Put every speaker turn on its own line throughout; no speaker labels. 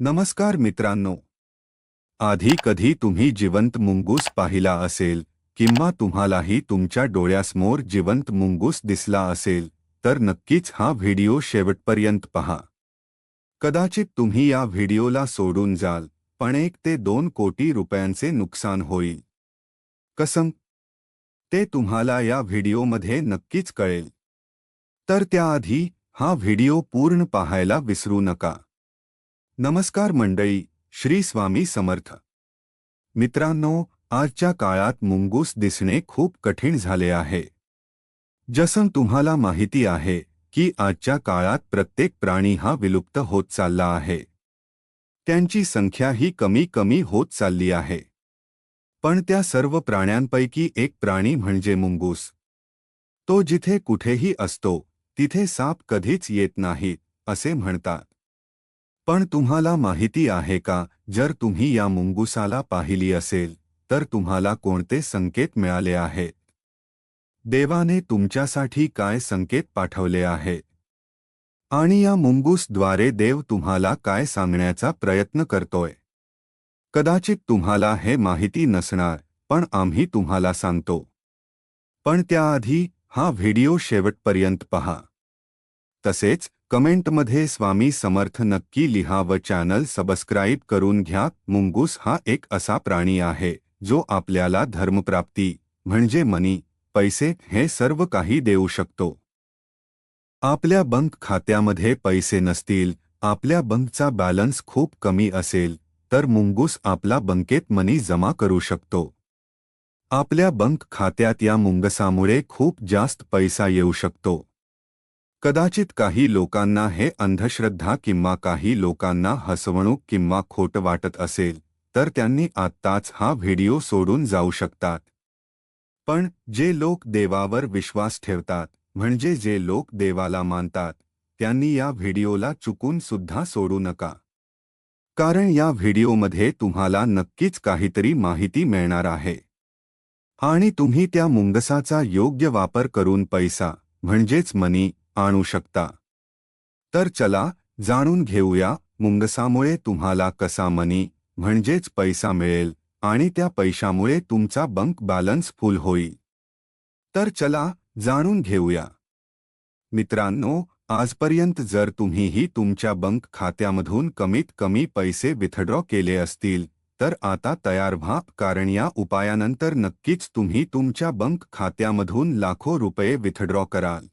नमस्कार मित्रांनो. आधी कधी तुम्ही जिवंत मुंगूस पाहिला असेल किंवा तुम्हालाही तुमच्या डोळ्यासमोर जिवंत मुंगूस दिसला असेल तर नक्कीच हा व्हिडिओ शेवटपर्यंत पहा. कदाचित तुम्ही या व्हिडिओला सोडून जाल पण एक ते दोन कोटी रुपयांचे नुकसान होईल. कसं? ते तुम्हाला या व्हिडिओमध्ये नक्कीच कळेल. तर त्याआधी हा व्हिडिओ पूर्ण पाहायला विसरू नका. नमस्कार मंडळी श्री स्वामी समर्थ. मित्रांनो आजच्या काळात मुंगूस दिसणे खूप कठीण झाले आहे. जसं तुम्हाला माहिती आहे की आजच्या काळात प्रत्येक प्राणी हा विलुप्त होत चालला आहे. त्यांची संख्या ही कमी कमी होत चालली आहे. पण त्या सर्व प्राण्यांपैकी एक प्राणी म्हणजे मुंगूस. तो जिथे कुठेही असतो तिथे साप कधीच येत नाही असे म्हणतात. पण तुम्हाला माहिती आहे का जर तुम्ही या मुंगुसाला पाहिली असेल तर तुम्हाला कोणते संकेत मिळाले आहेत? देवाने तुमच्यासाठी काय संकेत पाठवले आहेत आणि या मुंगूसद्वारे देव तुम्हाला काय सांगण्याचा प्रयत्न करतोय? कदाचित तुम्हाला हे माहिती नसणार पण आम्ही तुम्हाला सांगतो. पण त्याआधी हा व्हिडिओ शेवटपर्यंत पहा. तसेच कमेंटमध्ये स्वामी समर्थ नक्की लिहा व चॅनल सबस्क्राईब करून घ्या. मुंगूस हा एक असा प्राणी आहे, जो आपल्याला धर्मप्राप्ती, म्हणजे मनी, पैसे हे सर्व काही देऊ शकतो. आपल्या बँक खात्यामध्ये पैसे नसतील, आपल्या बँकचा बॅलन्स खूप कमी असेल, तर मुंगूस आपला बँकेत मनी जमा करू शकतो. आपल्या बँक खात्यात या मुंगसामुळे खूप जास्त पैसा येऊ शकतो. कदाचित काही लोकांना हे अंधश्रद्धा किंवा काही लोकांना हसवणूक किंवा खोट वाटत असेल तर त्यांनी आत्ताच हा व्हिडिओ सोडून जाऊ शकतात. पण जे लोक देवावर विश्वास ठेवतात म्हणजे जे लोक देवाला मानतात त्यांनी या व्हिडिओला चुकून सुद्धा सोडू नका. कारण या व्हिडिओमध्ये तुम्हाला नक्कीच काहीतरी माहिती मिळणार आहे. आणि तुम्ही त्या मुंगसाचा योग्य वापर करून पैसा म्हणजेच मनी आणू शकता. तर चला जाणून घेऊया मुंगसामुळे तुम्हाला कसा मनी म्हणजेच पैसा मिळेल आणि त्या पैशामुळे तुमचा बंक बॅलन्स फुल होईल. तर चला जाणून घेऊया. मित्रांनो आजपर्यंत जर तुम्हीही तुमच्या बंक खात्यामधून कमीत कमी पैसे विथड्रॉ केले असतील तर आता तयार व्हा कारण या उपायानंतर नक्कीच तुम्ही तुमच्या बंक खात्यामधून लाखो रुपये विथड्रॉ कराल.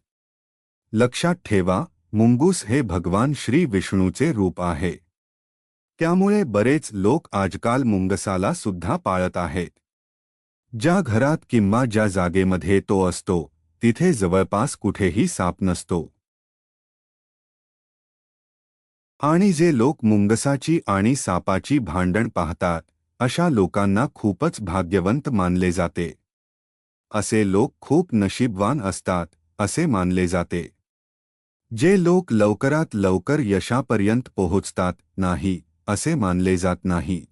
लक्षात ठेवा मुंगूस हे भगवान श्री विष्णूचे रूप आहे. त्यामुळे बरेच लोक आजकाल मुंगसाला सुद्धा पाळत आहेत. ज्या घरात किंवा ज्या जागेमध्ये तो असतो तिथे जवळपास कुठेही साप नसतो. आणि जे लोक मुंगसाची आणि सापाची भांडण पाहतात अशा लोकांना खूपच भाग्यवंत मानले जाते. असे लोक खूप नशीबवान असतात असे मानले जाते. जे लोक लवकरात लवकर यशापर्यंत पोहोचतात नाही, असे मानले जात नाही.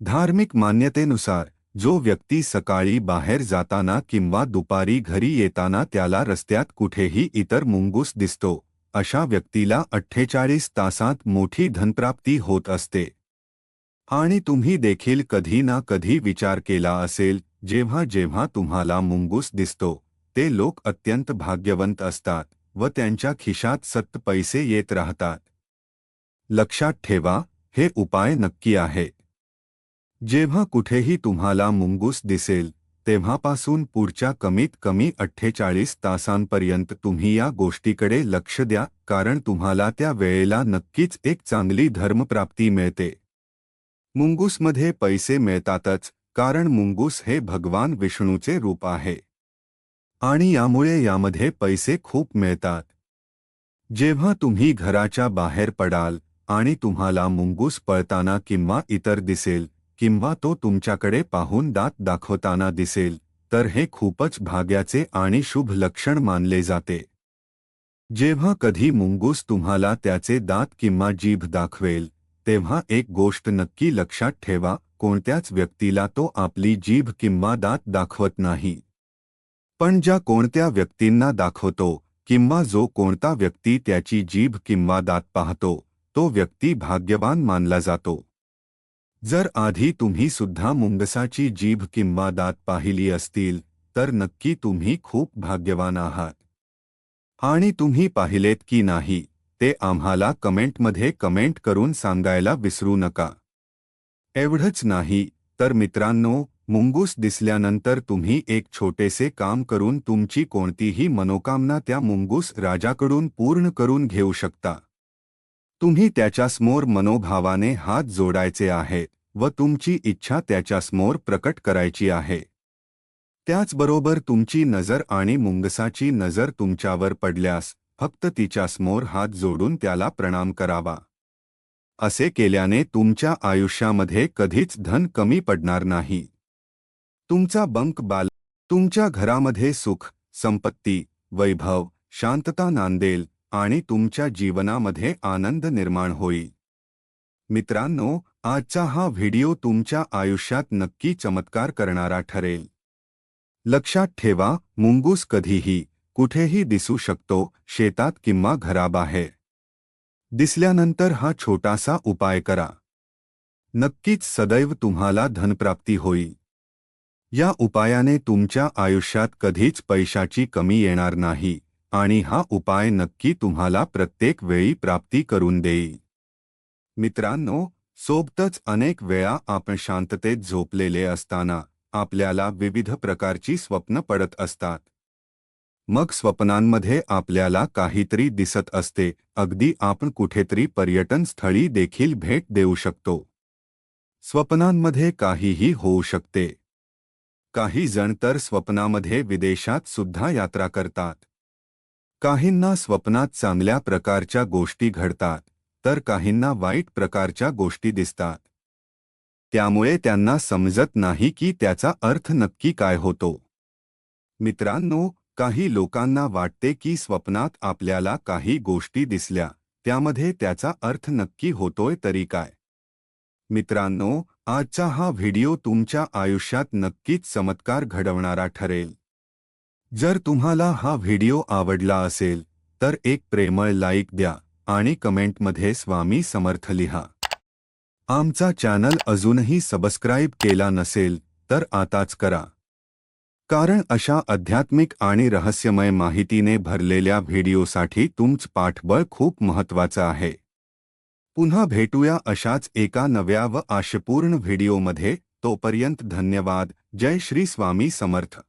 धार्मिक मान्यतेनुसार, जो व्यक्ती सकाळी बाहेर जाताना किंवा दुपारी घरी येताना त्याला रस्त्यात कुठेही इतर मुंगूस दिसतो, अशा व्यक्तीला अठ्ठेचाळीस तासात मोठी धनप्राप्ती होत असते. आणि तुम्ही देखील कधी ना कधी विचार केला असेल, जेव्हा जेव्हा तुम्हाला मुंगूस दिसतो, ते लोक अत्यंत भाग्यवंत असतात. व त्यांच्या खिशात सत्त पैसे येत राहतात. लक्षात ठेवा हे उपाय नक्की आहे. जेव्हा कुठेही तुम्हाला मुंगूस दिसेल तेव्हापासून पुढच्या कमीत कमी अठ्ठेचाळीस तासांपर्यंत तुम्ही या गोष्टीकडे लक्ष द्या कारण तुम्हाला त्या वेळेला नक्कीच एक चांगली धर्मप्राप्ती मिळते. मुंगूसमध्ये पैसे मिळतातच कारण मुंगूस हे भगवान विष्णूचे रूप आहे. आणि यामुळे यामध्ये पैसे खूप मिळतात. जेव्हा तुम्ही घराच्या बाहेर पडाल आणि तुम्हाला मुंगूस पळताना किंवा इतर दिसेल किंवा तो तुमच्याकडे पाहून दात दाखवताना दिसेल तर हे खूपच भाग्याचे आणि शुभ लक्षण मानले जाते. जेव्हा कधी मुंगूस तुम्हाला त्याचे दात किंवा जीभ दाखवेल तेव्हा एक गोष्ट नक्की लक्षात ठेवा कोणत्याच व्यक्तीला तो आपली जीभ किंवा दात दाखवत नाही. पण ज्या कोणत्या व्यक्तींना दाखवतो किंवा जो कोणता व्यक्ती त्याची जीभ किंवा दात पाहतो तो व्यक्ती भाग्यवान मानला जातो. जर आधी तुम्ही सुद्धा मुंगसाची जीभ किंवा दात पाहिली असतील तर नक्की तुम्ही खूप भाग्यवान आहात. आणि तुम्ही पाहिलेत की नाही ते आम्हाला कमेंटमध्ये कमेंट करून सांगायला विसरू नका. एवढंच नाही तर मित्रांनो मुंगूस दिसल्यानंतर तुम्ही एक छोटेसे काम करून तुमची कोणतीही मनोकामना त्या मुंगूस राजाकडून पूर्ण करून घेऊ शकता. तुम्ही त्याच्यासमोर मनोभावाने हात जोडायचे आहे व तुमची इच्छा त्याच्यासमोर प्रकट करायची आहे. त्याचबरोबर तुमची नजर आणि मुंगसाची नजर तुमच्यावर पडल्यास फक्त तिच्यासमोर हात जोडून त्याला प्रणाम करावा. असे केल्याने तुमच्या आयुष्यामध्ये कधीच धन कमी पडणार नाही. तुमचा बंक बाल, तुमच्या घरामध्ये सुख, संपत्ती, वैभव, शांतता नांदेल आणि तुमच्या जीवनामध्ये आनंद निर्माण होईल. मित्रांनो, आजचा हा व्हिडिओ तुमच्या आयुष्यात नक्की चमत्कार करणारा ठरेल. लक्षात ठेवा, मुंगूस कधीही, कुठेही दिसू शकतो, शेतात किंवा घराबाहेर. दिसल्यानंतर हा छोटासा उपाय करा. नक्कीच सदैव तुम्हाला धनप्राप्ती होईल. या उपायाने तुमच्या आयुष्यात कधीच पैशाची कमी येणार नाही आणि हा उपाय नक्की तुम्हाला प्रत्येक वेळी प्राप्ती करून देईल. मित्रांनो सोबतच अनेक वेळा आपण शांततेत झोपलेले असताना आपल्याला विविध प्रकारची स्वप्न पडत असतात. मग स्वप्नांमध्ये आपल्याला काहीतरी दिसत असते अगदी आपण कुठेतरी पर्यटन स्थळी देखील भेट देऊ शकतो. स्वप्नांमध्ये काहीही होऊ शकते काही जण तर स्वप्नामध्ये विदेशात सुद्धा यात्रा करतात. काहींना स्वप्नात चांगल्या प्रकारच्या गोष्टी घडतात तर काहींना वाईट प्रकारच्या गोष्टी दिसतात. त्यामुळे त्यांना समजत नाही की त्याचा अर्थ नक्की काय होतो. मित्रांनो काही लोकांना वाटते की स्वप्नात आपल्याला काही गोष्टी दिसल्या त्यामध्ये त्याचा अर्थ नक्की होतोय तरी काय? मित्रांनो आजचा हा व्हिडिओ तुमच्या आयुष्यात नक्कीच चमत्कार घडवणारा ठरेल. जर तुम्हाला हा व्हिडिओ आवडला असेल तर एक प्रेमळ लाईक द्या आणि कमेंटमध्ये स्वामी समर्थ लिहा. आमचा चॅनल अजूनही सबस्क्राईब केला नसेल तर आताच करा. कारण अशा आध्यात्मिक आणि रहस्यमय माहितीने भरलेल्या व्हिडिओसाठी तुमचं पाठबळ खूप महत्वाचं आहे. पुन्हा भेटूया अशाच एका नव्या व आशपूर्ण व्हिडिओमध्ये. तोपर्यंत धन्यवाद. जय श्री स्वामी समर्थ.